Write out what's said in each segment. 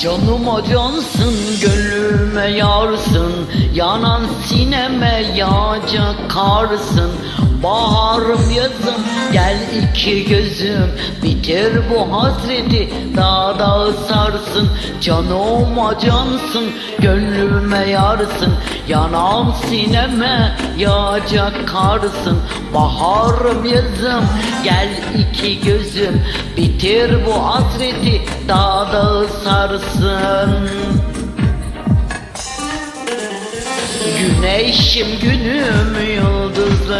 Canıma cansın, gönlüme yarsın. Yanan sineme yağacak karsın Baharım yazım, gel iki gözüm. Bitir bu hasreti, daha da sarsın Canıma cansın, gönlüme yarsın. Yanan sineme yağacak karsın. Baharım yazım, gel iki gözüm. Bitir bu hasreti, daha da sarsın Güneşim günüm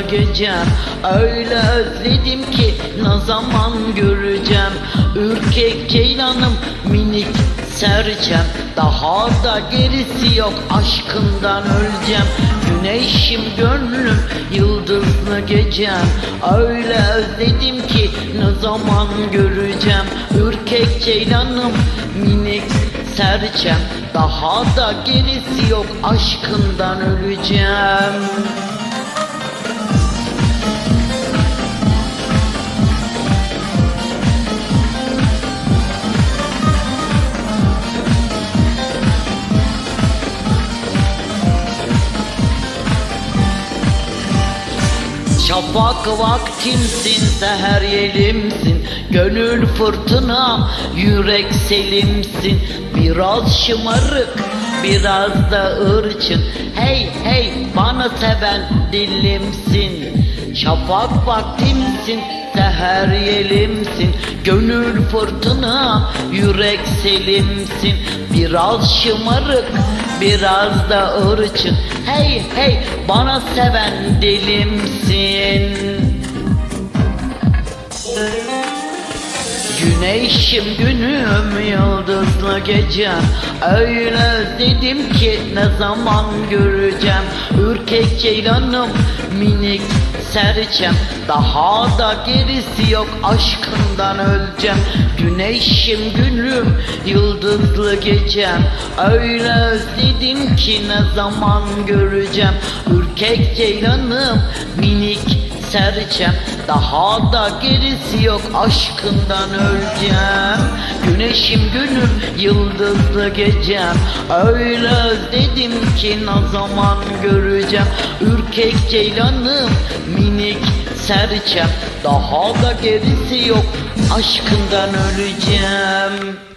gecem Öyle özledim ki ne zaman göreceğim? Ürkek ceylanım minik serçem. Daha da gerisi yok aşkından öleceğim. Güneşim gönlüm yıldızlı gecem. Öyle özledim ki ne zaman göreceğim? Ürkek ceylanım minik serçem. Daha da gerisi yok aşkından öleceğim Şafak vaktimsin, seher yelimsin. Gönül fırtına, yürek selimsin. Biraz şımarık, biraz da ırçın. Hey hey bana seven dilimsin. Şafak vaktimsin, seher yelimsin. Gönül fırtına, yürek selimsin. Biraz şımarık, biraz da ırçın. Hey hey bana seven dilimsin Güneşim günüm yıldızlı gecem Öyle özledim ki ne zaman göreceğim? Ürkek ceylanım minik serçem. Daha da gerisi yok aşkından öleceğim. Güneşim günüm yıldızlı gecem Öyle özledim ki ne zaman göreceğim? Ürkek ceylanım minik serçem Daha da gerisi yok aşkından öleceğim. Güneşim günüm yıldızlı gecem. Öyle özledim ki ne zaman göreceğim? Ürkek ceylanım minik serçem. Daha da gerisi yok aşkından öleceğim